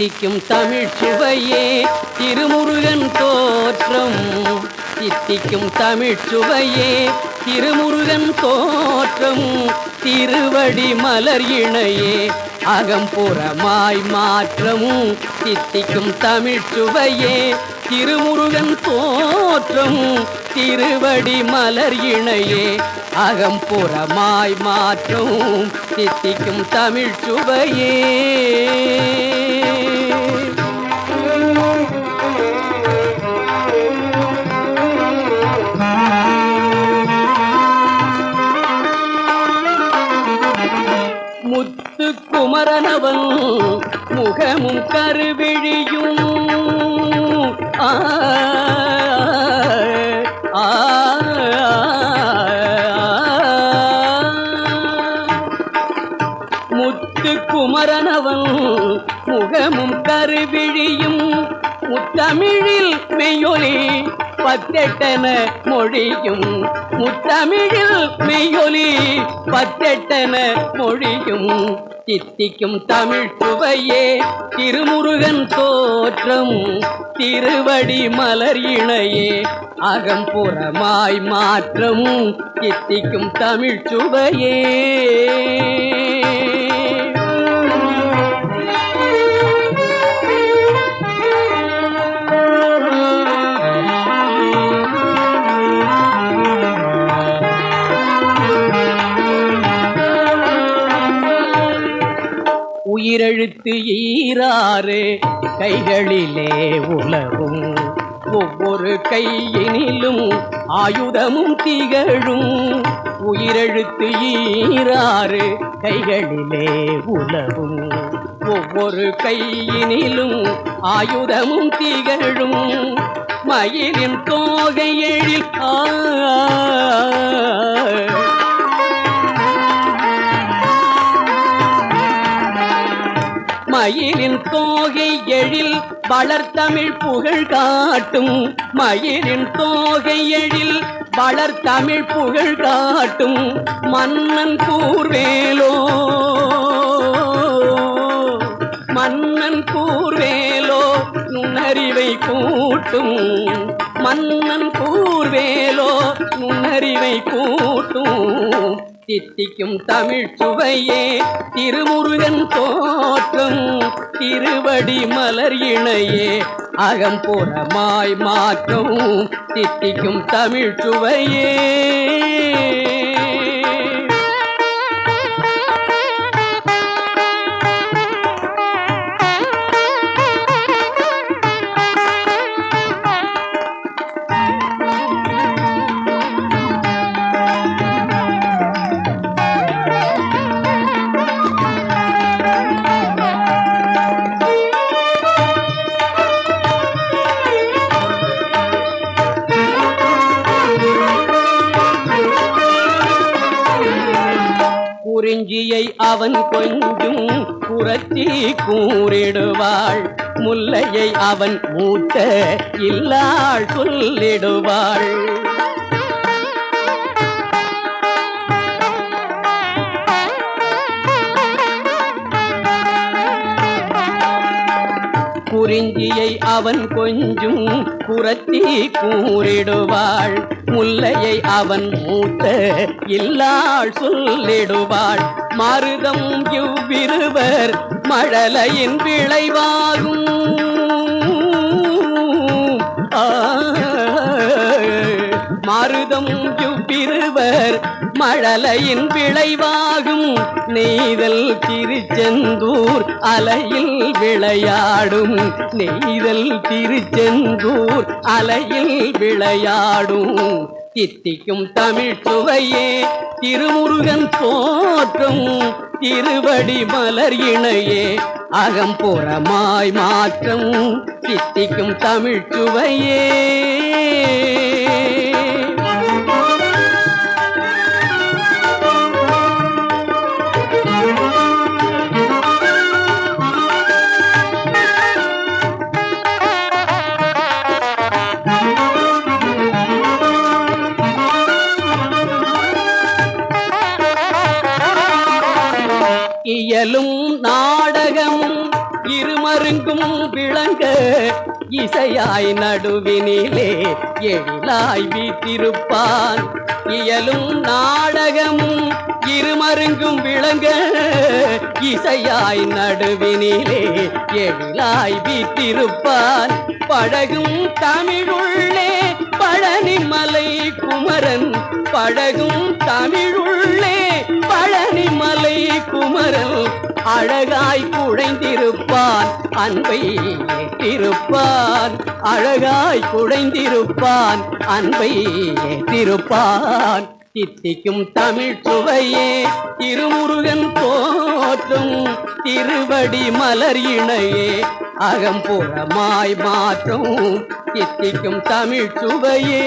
சித்திக்கும் தமிழ் சுவையே. திருமுருகன் தோற்றம் சித்திக்கும் தமிழ் சுவையே. திருமுருகன் தோற்றம் திருவடி மலர் இணையே. அகம்புறமாய் மாற்றமும் சித்திக்கும் தமிழ் சுவையே. திருமுருகன் தோற்றம் திருவடி மலர் இணையே அகம்புறமாய் மாற்றும் தித்திக்கும் தமிழ் சுவையே. முத்து குமரனவன் முகமும் கருவிழியும். முத்து குமரனவன் முகமும் கருவிழியும் முத்தமிழில் மெய்யொலி பத்தெட்டன மொழியும். முத்தமிழில் மெய்யொலி பத்தெட்டன மொழியும். சித்திக்கும் தமிழ் சுவையே திருமுருகன் தோற்றம் திருவடி மலர் இணையே. அகம்புறமாய் மாற்றம் சித்திக்கும் தமிழ் சுவையே. உயிரெழுத்து ஈராறு கைகளிலே உலவும். ஒவ்வொரு கையினிலும் ஆயுதமும் திகழும். உயிரெழுத்து ஈராறு கைகளிலே உலவும். ஒவ்வொரு கையினிலும் ஆயுதமும் திகழும். மயிலின் தோகையெழில் ஆ மயிலின் தோகை எழில் வளர்த்தமிழ் புகழ் காட்டும். மயிலின் தோகை எழில் வளர்த்தமிழ் புகழ் காட்டும். மன்னன் கூர்வேலோ. மன்னன் கூர்வேலோ நுண்ணறிவை கூட்டும். மன்னன் கூர்வேலோ நுண்ணறிவை கூட்டும். தித்திக்கும் தமிழ் சுவையே திருமுருகன் தோற்றும் திருவடி மலர் இணையே அகம்புறமாய் மாற்றும் தித்திக்கும் தமிழ் சுவையே. குறிஞ்சியை அவன் கொஞ்சும் புரட்சி கூறிடுவாள். முல்லையை அவன் மூத்த இல்லாள் சொல்லிடுவாள். குறிஞ்சியை அவன் கொஞ்சும் புரத்தி கூறிடுவாள். முல்லையை அவன் மூத்த இல்லாள் சொல்லிடுவாள். மருதம் இவ்விருவர் மழலையின் விளைவாகும். மருதம் இவ்விருவர் மழலையின் விளைவாகும் நெய்தல் திருச்செந்தூர் அலையில் விளையாடும். நெய்தல் திருச்செந்தூர் அலையில் விளையாடும். தித்திக்கும் தமிழ் சுவையே திருமுருகன் தோற்றம். திருவடி மலர் இணையே அகம்புறமாய் மாற்றம். தித்திக்கும் தமிழ் சுவையே இயலும் நாடகமும் இருமருங்கும் விளங்க இசையாய் நடுவினிலே எழிலாய் வீட்டிருப்பான் இயலும் நாடகமும் இருமருங்கும் விளங்க இசையாய் நடுவினிலே எழிலாய் வீட்டிருப்பான் பழகும் தமிழுள்ளே பழனி மலை குமரன் பழகும் தமிழுள்ளே. பழனி மலை குமரன் அழகாய் குழைந்திருப்பான் அன்பை ஏற்றிருப்பான். அழகாய் குழைந்திருப்பான் அன்பை ஏற்றிருப்பான். தித்திக்கும் தமிழ் சுவையே திருமுருகன் போற்றும் திருவடி மலர் இணையே. அகம்புறமாய் மாற்றும் கித்திக்கும் தமிழ் சுவையே.